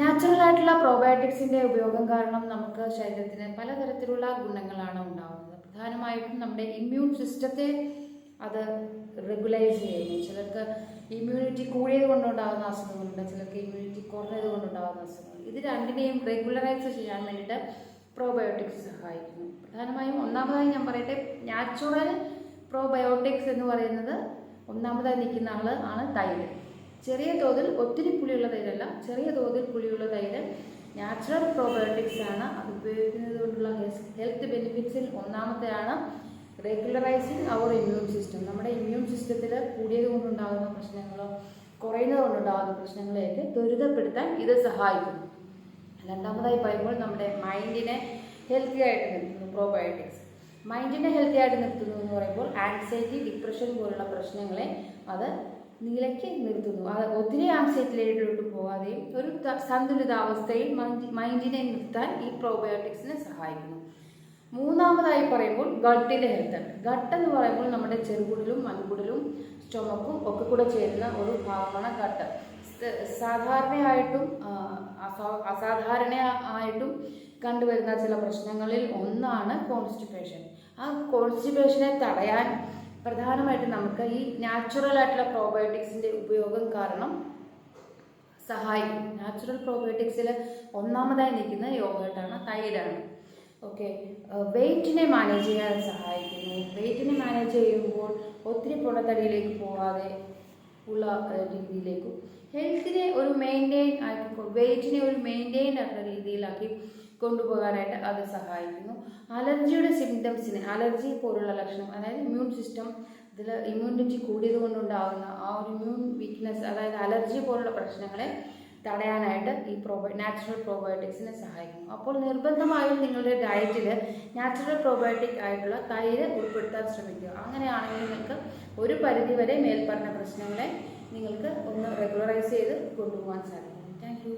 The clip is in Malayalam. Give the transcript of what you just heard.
നാച്ചുറൽ ആയിട്ടുള്ള പ്രോബയോട്ടിക്സിന്റെ ഉപയോഗം കാരണം നമുക്ക് ശരീരത്തിന് പലതരത്തിലുള്ള ഗുണങ്ങളാണ് ഉണ്ടാവുന്നത്. പ്രധാനമായിട്ടും നമ്മുടെ ഇമ്മ്യൂൺ സിസ്റ്റത്തെ അത് റെഗുലൈസ് ചെയ്യുന്നു. ചിലർക്ക് ഇമ്മ്യൂണിറ്റി കൂടിയത് കൊണ്ടുണ്ടാകുന്ന അസുഖങ്ങളുണ്ട് ചിലർക്ക് ഇമ്മ്യൂണിറ്റി കുറഞ്ഞത് കൊണ്ടുണ്ടാകുന്ന അസുഖങ്ങൾ ഇത് രണ്ടിനെയും റെഗുലറൈസ് ചെയ്യാൻ വേണ്ടിയിട്ട് പ്രോബയോട്ടിക്സ് സഹായിക്കുന്നു. പ്രധാനമായും ഒന്നാമതായി ഞാൻ പറയട്ടെ നാച്ചുറൽ പ്രോബയോട്ടിക്സ് എന്ന് പറയുന്നത് ഒന്നാമതായി നിൽക്കുന്ന ആൾ ആണ് തൈര്. ചെറിയ തോതിൽ ഒത്തിരി പുളിയുള്ള തൈരല്ല ചെറിയ തോതിൽ പുളിയുള്ള തൈര് നാച്ചുറൽ പ്രോബയോട്ടിക്സ് ആണ്. അത് ഉപയോഗിക്കുന്നത് കൊണ്ടുള്ള ഹെൽത്ത് ബെനിഫിറ്റ്സിൽ ഒന്നാമത്തെയാണ് റെഗുലറൈസിങ് അവർ ഇമ്മ്യൂൺ സിസ്റ്റം നമ്മുടെ ഇമ്മ്യൂൺ സിസ്റ്റത്തിൽ കൂടിയത് കൊണ്ടുണ്ടാകുന്ന പ്രശ്നങ്ങളോ കുറയുന്നത് കൊണ്ടുണ്ടാകുന്ന പ്രശ്നങ്ങളെയൊക്കെ ത്വരിതപ്പെടുത്താൻ ഇത് സഹായിക്കും രണ്ടാമതായി പറയുമ്പോൾ നമ്മുടെ മൈൻഡിനെ ഹെൽത്തി ആയിട്ട് നിർത്തുന്നു പ്രോബയോട്ടിക്സ് മൈൻഡിനെ ഹെൽത്തി ആയിട്ട് നിർത്തുന്നു എന്ന് പറയുമ്പോൾ ആൻസൈറ്റി ഡിപ്രഷൻ പോലുള്ള പ്രശ്നങ്ങളെ അത് നിലയ്ക്ക് നിർത്തുന്നു. അത് ഒത്തിരി ആൻസൈറ്റിയിലോട്ട് പോകാതെയും ഒരു സന്തുലിതാവസ്ഥയിൽ മൈൻഡിനെ നിർത്താൻ ഈ പ്രോബയോട്ടിക്സിനെ സഹായിക്കുന്നു. മൂന്നാമതായി പറയുമ്പോൾ ഗട്ടിലെ ഹെൽത്ത് ഗട്ട് എന്ന് പറയുമ്പോൾ നമ്മുടെ ചെറുകുടലും മൺകുടലും സ്റ്റൊമക്കും ഒക്കെ കൂടെ ചേരുന്ന ഒരു ഭാഗമാണ് ഗട്ട്. സാധാരണയായിട്ടും അസാധാരണ ആയിട്ടും കണ്ടുവരുന്ന ചില പ്രശ്നങ്ങളിൽ ഒന്നാണ് കോൺസ്റ്റിപ്പേഷൻ ആ കോൺസ്റ്റിപ്പേഷനെ തടയാൻ പ്രധാനമായിട്ടും നമുക്ക് ഈ നാച്ചുറൽ ആയിട്ടുള്ള പ്രോബയോട്ടിക്സിന്റെ ഉപയോഗം കാരണം സഹായിക്കും. നാച്ചുറൽ പ്രോബയോട്ടിക്സിൽ ഒന്നാമതായി നിൽക്കുന്ന യോഗട്ടാണ് തൈരാണ്. ഓക്കെ വെയിറ്റിനെ മാനേജ് ചെയ്യാൻ സഹായിക്കുന്നു. വെയിറ്റിനെ മാനേജ് ചെയ്യുമ്പോൾ ഒത്തിരി പൊണ്ണത്തടിയിലേക്ക് പോകാതെ ഉള്ള രീതിയിലേക്കും ഹെൽത്തിനെ ഒരു മെയിന്റെയിൻ ആക്കി വെയിറ്റിനെ ഒരു മെയിന്റെയിൻ ആക്കുന്ന രീതിയിലാക്കി കൊണ്ടുപോകാനായിട്ട് അത് സഹായിക്കുന്നു. അലർജിയുടെ സിംറ്റംസിന് അലർജി പോലുള്ള ലക്ഷണം അതായത് ഇമ്മ്യൂൺ സിസ്റ്റം ഇതിൽ ഇമ്മ്യൂണിറ്റി കൂടിയത് കൊണ്ടുണ്ടാകുന്ന ആ ഒരു ഇമ്മ്യൂൺ വീക്ക്നെസ് അതായത് അലർജി പോലുള്ള പ്രശ്നങ്ങളെ തടയാനായിട്ട് ഈ പ്രോബ നാച്ചുറൽ പ്രോബയോട്ടിക്സിനെ സഹായിക്കുന്നു. അപ്പോൾ നിർബന്ധമായും നിങ്ങളുടെ ഡയറ്റിൽ നാച്ചുറൽ പ്രോബയോട്ടിക് ആയിട്ടുള്ള തൈര് ഉൾപ്പെടുത്താൻ ശ്രമിക്കുക. അങ്ങനെയാണെങ്കിൽ നിങ്ങൾക്ക് ഒരു പരിധിവരെ മേൽപ്പറഞ്ഞ പ്രശ്നങ്ങളെ നിങ്ങൾക്ക് ഒന്ന് റെഗുലറൈസ് ചെയ്ത് കൊണ്ടുപോകാൻ സാധിക്കും. താങ്ക്